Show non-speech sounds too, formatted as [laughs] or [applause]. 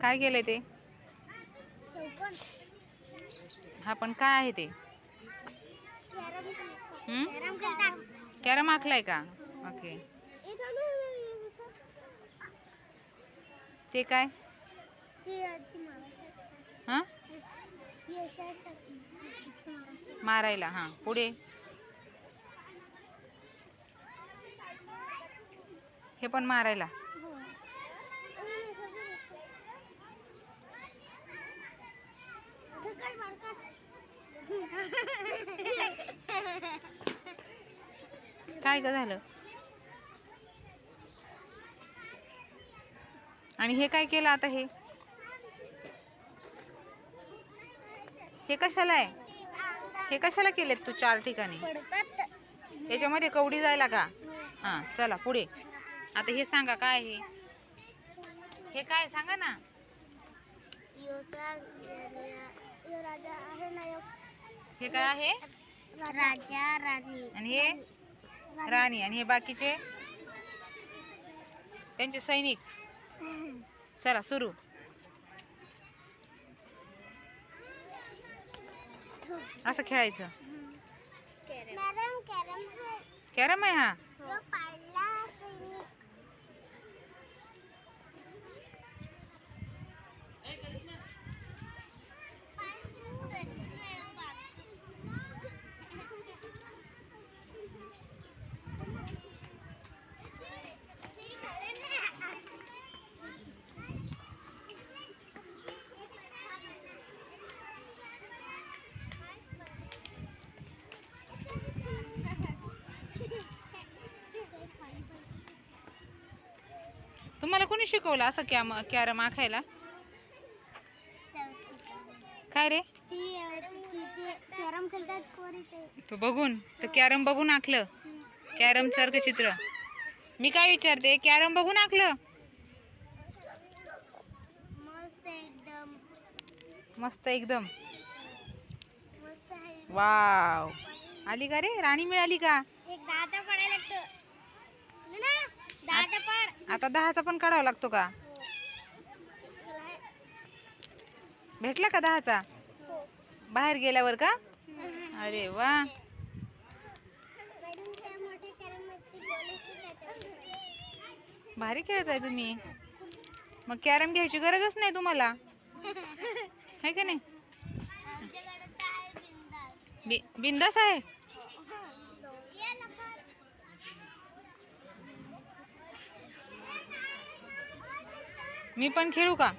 काय केलंय ते? हा पण काय आहे ते? कॅरम आखलाय का? ओके. ते काय? हां? मारायला हां. पुढे. हे पण मारायला हो. आणि असं पण असतं. ते काय मारतात? काय ग झालं? आणि हे काय केलं आता हे? हे कशाला आहे? हे कशाला केलेत तू चार ठिकाणी? याच्यामध्ये कवडी जायला का? हां चला पुढे. आता हे सांगा काय हे हे काय सांगा ना. राजा आहे ना हे काय आहे? राजा राणी. आणि हे? राणी. आणि हे बाकीचे? त्यांचे सैनिक. चला सुरू. असं खेळायचं. कॅरम आहे हा पाडला सैनिक तुम्हाला कोणी शिकवलं असं कॅम कॅरम आखायला? काय रे? कॅरम खेळतात तू बघून तर कॅरम बघून आखलं. कॅरम सारखं चित्र मी काय विचारते कॅरम बघून आखलं? मस्त एकदम. वाव. आली का रे? राणी मिळाली का? एक दहाचा पडायला लागतो. आता दहाचा पण काढावा लागतो का? भेटला का दहाचा? बाहेर गेल्यावर का? अरे वा. भारी खेळत आहे तुम्ही. मग कॅरम घ्यायची गरजच नाही तुम्हाला. [laughs] आहे का नाही? बिंदास आहे? मी पण खेळू का?